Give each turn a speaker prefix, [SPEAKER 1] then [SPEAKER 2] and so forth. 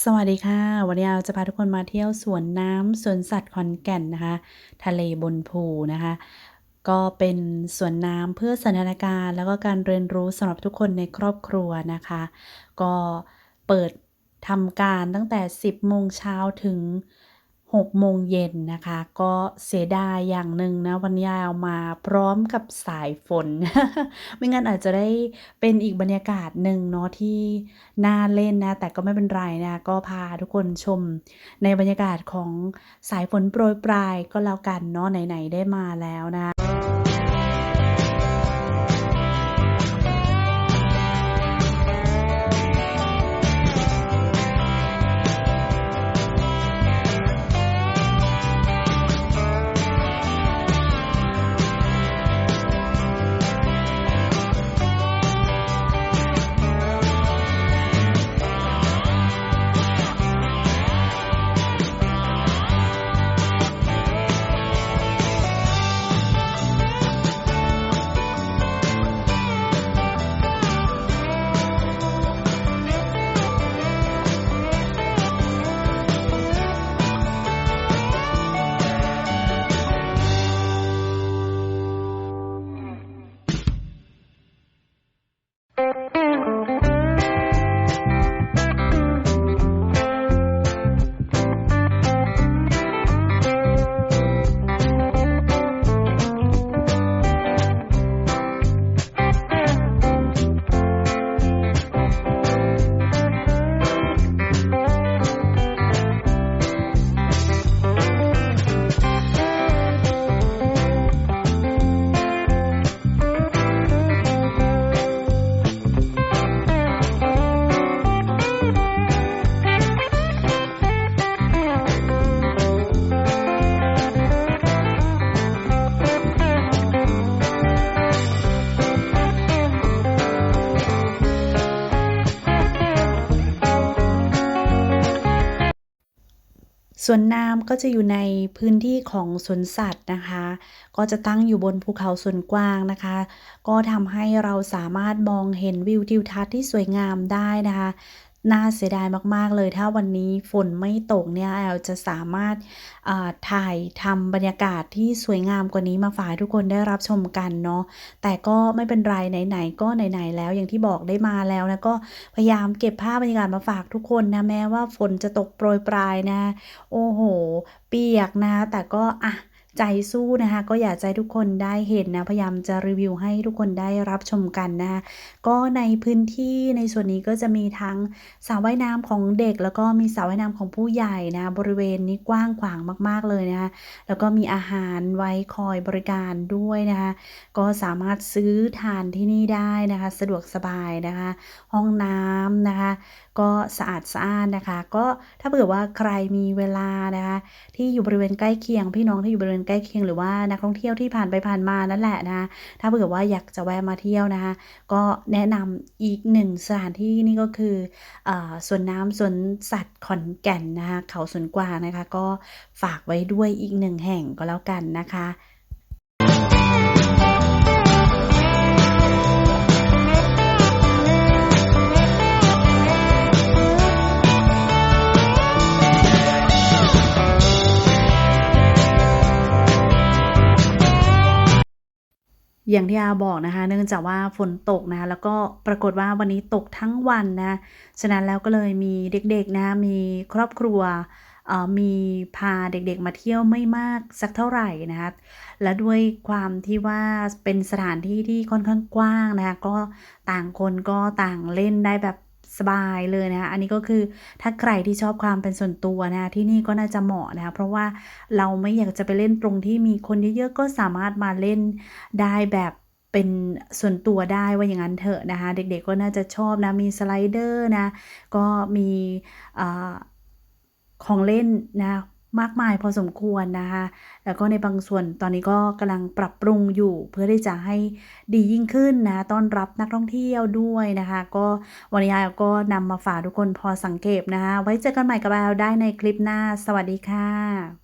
[SPEAKER 1] สวัสดีค่ะ วันนี้เราจะพาทุกคนมาเที่ยวสวนน้ำสวนสัตว์ขอนแก่นนะคะ ทะเลบนภูนะคะ ก็เป็นสวนน้ำเพื่อสันทนาการแล้วก็การเรียนรู้สำหรับทุกคนในครอบครัวนะคะ ก็เปิดทำการตั้งแต่ 10โมงเช้าถึง 6โมงเย็นนะคะ ก็เสียดายอย่างหนึ่งนะ วันนี้เอามาพร้อมกับสายฝน ไม่งั้นอาจจะได้เป็นอีกบรรยากาศหนึ่งเนาะที่น่าเล่นนะ แต่ก็ไม่เป็นไรนะ ก็พาทุกคนชมในบรรยากาศของสายฝนโปรยปลายก็แล้วกันเนาะไหนๆได้มาแล้วนะ สวนน้ำก็จะอยู่ในพื้นที่ของสวนสัตว์นะคะ ก็จะตั้งอยู่บนภูเขาส่วนกว้างนะคะ ก็ทำให้เราสามารถมองเห็นวิวทิวทัศน์ที่สวยงามได้นะคะ น่าเสียดายมาก ๆ เลย ถ้าวันนี้ฝนไม่ตกเนี่ยแอลจะสามารถอ่าถ่ายทำบรรยากาศที่สวยงามกว่านี้มาฝากทุกคนได้รับชมกันเนาะแต่ก็ไม่เป็นไรไหนๆก็ไหนๆแล้วอย่างที่บอกได้มาแล้วนะก็พยายามเก็บภาพบรรยากาศมาฝากทุกคนนะแม้ว่าฝนจะตกโปรยปลายนะ โอ้โห เปียกนะ แต่ก็อะ ใจสู้นะคะ ก็อยากจะให้ทุกคนได้เห็นนะพยายามจะรีวิวให้ทุกคนได้รับชมกันนะคะก็ในพื้นที่ในส่วนนี้ก็จะมีทั้งสระว่ายน้ำของเด็ก แล้วก็มีสระว่ายน้ำของผู้ใหญ่นะบริเวณนี้กว้างขวางมาก ๆเลยนะคะแล้วก็มีอาหารไว้คอยบริการด้วยนะคะก็สามารถซื้อทานที่นี่ได้นะคะ สะดวกสบายนะคะ ห้องน้ำนะคะ ก็สะอาดสะอ้านนะคะ ก็ถ้าเผื่อว่าใครมีเวลานะคะ ที่อยู่บริเวณใกล้เคียงพี่น้องที่อยู่บริเวณใกล้เคียงหรือว่านักท่องเที่ยวที่ผ่านไปผ่านมานั่นแหละนะคะถ้าเผื่อว่าอยากจะแวะมาเที่ยวนะคะก็แนะนำอีกหนึ่งสถานที่นี่ก็คืออ่าสวนน้ำสวนสัตว์ขอนแก่นนะคะเขาสวนกวางนะคะ ก็ฝากไว้ด้วยอีกหนึ่งแห่งก็แล้วกันนะคะ อย่างที่อาบอกนะคะ เนื่องจากว่าฝนตกนะคะแล้วก็ปรากฏว่าวันนี้ตกทั้งวันนะฉะนั้นแล้วก็เลยมีเด็กๆนะมีครอบครัวเอ่อมีพาเด็กๆมาเที่ยวไม่มากสักเท่าไหร่นะคะและด้วยความที่ว่าเป็นสถานที่ที่ค่อนข้างกว้างนะคะก็ต่างคนก็ต่างเล่นได้แบบ สบายเลยนะคะอันนี้ก็คือถ้าใครที่ชอบความเป็นส่วนตัวนะคะที่นี่ก็น่าจะเหมาะนะคะเพราะว่าเราไม่อยากจะไปเล่นตรงที่มีคนเยอะๆก็สามารถมาเล่นได้แบบเป็นส่วนตัวได้ว่าอย่างนั้นเถอะนะคะ เด็กๆก็น่าจะชอบนะมีสไลเดอร์นะ ก็มีอของเล่นนะ มากมายพอสมควรนะคะ แล้วก็ในบางส่วนตอนนี้ก็กำลังปรับปรุงอยู่เพื่อที่จะให้ดียิ่งขึ้นนะต้อนรับนักท่องเที่ยวด้วยนะคะ ก็วันนี้อาก็นำมาฝากทุกคนพอสังเกตนะคะ ไว้เจอกันใหม่กับแอาได้ในคลิปหน้า สวัสดีค่ะ